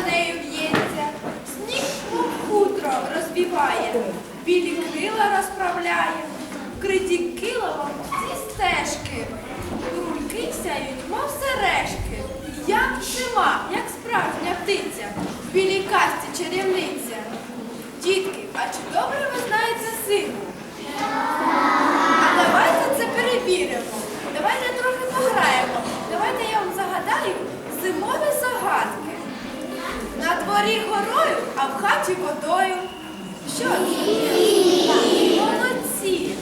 за нею в'ється, сніг хутро розбиває, білі крила розправляє, вкриті киловом всі стежки. Хаті водою. Що це? Молодці.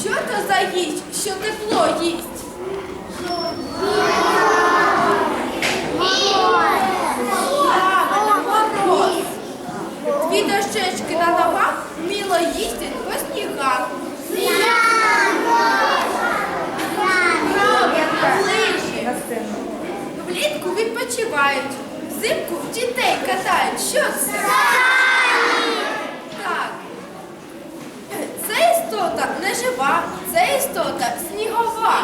Що то за їсть, що тепло їсть? Дві дощечки на ногах вміло їздять по снігах. Лижі. Влітку відпочивають, взимку дітей катають. Що це? Так. Це істота не жива, це істота снігова.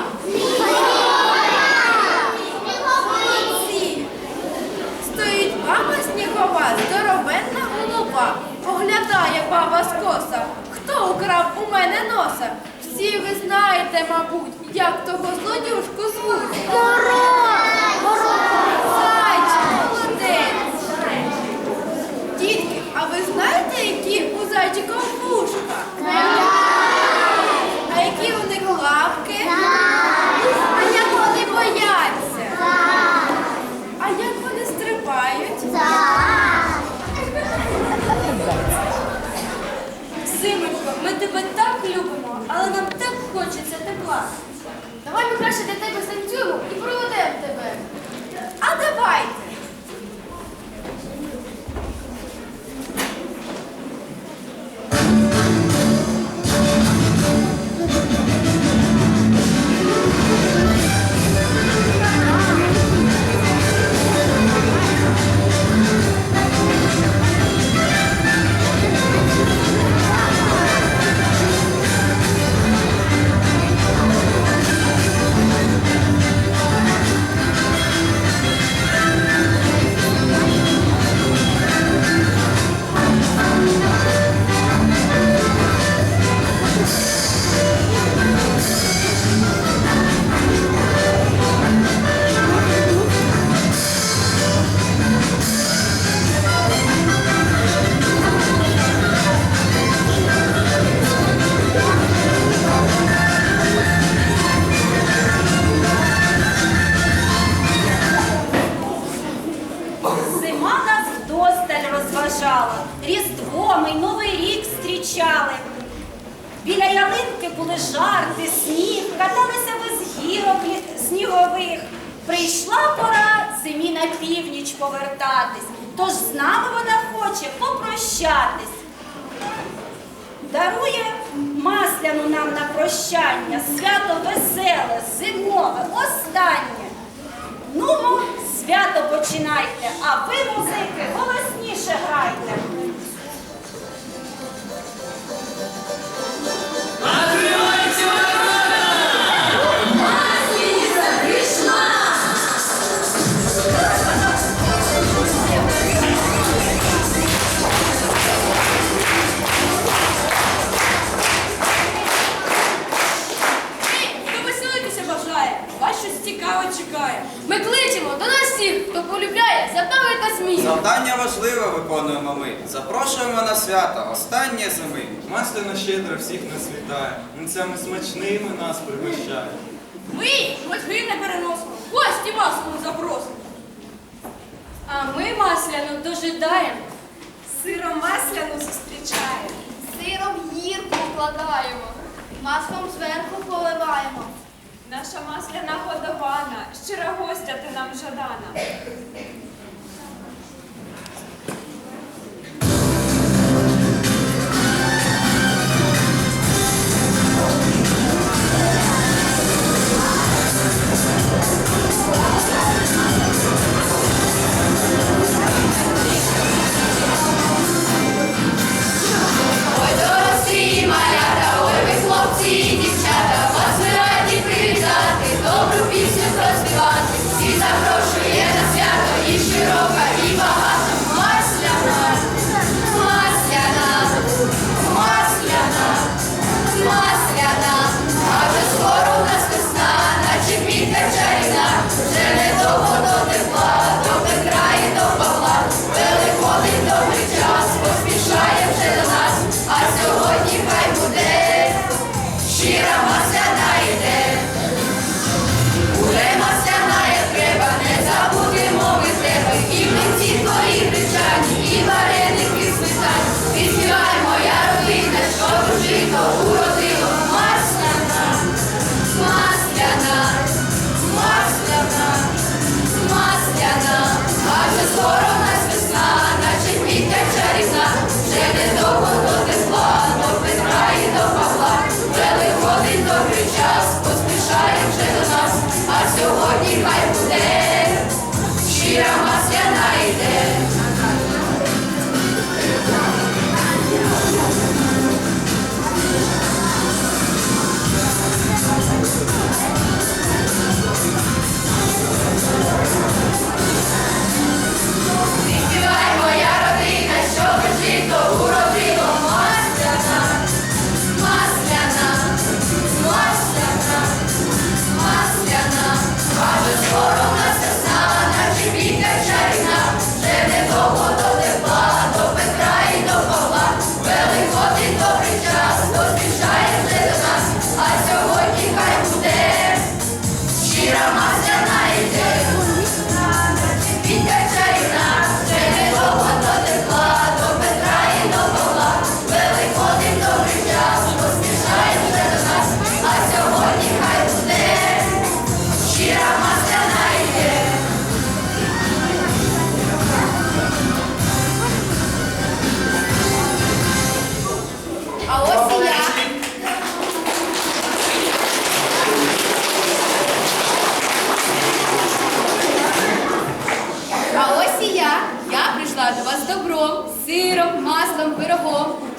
Розважала, Різдво ми Новий рік зустрічали. Біля ялинки були жарти, сніг, каталися без гірок снігових. Прийшла пора зимі на північ повертатись, тож з нами вона хоче попрощатись. Дарує масляну нам на прощання, свято веселе, зимове, останнє. Ну, свято починайте, а ви, забави. Завдання важливе виконуємо ми. Запрошуємо на свято, останнє зими. Масляна щедра всіх нас вітає, Нцями смачними нас пригощає. Ми батьки не переносимо, гості масляну запросимо. А ми масляну дожидаємо. Сиром масляну зустрічаємо. Сиром гірку вкладаємо. Маслом зверху поливаємо. Наша масляна годована, щира гостя ти нам жадана.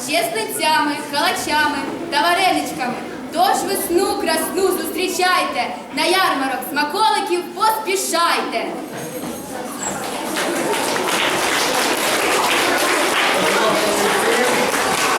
чесницями, калачами та вареничками. Тож весну красну зустрічайте, на ярмарок смаколиків поспішайте.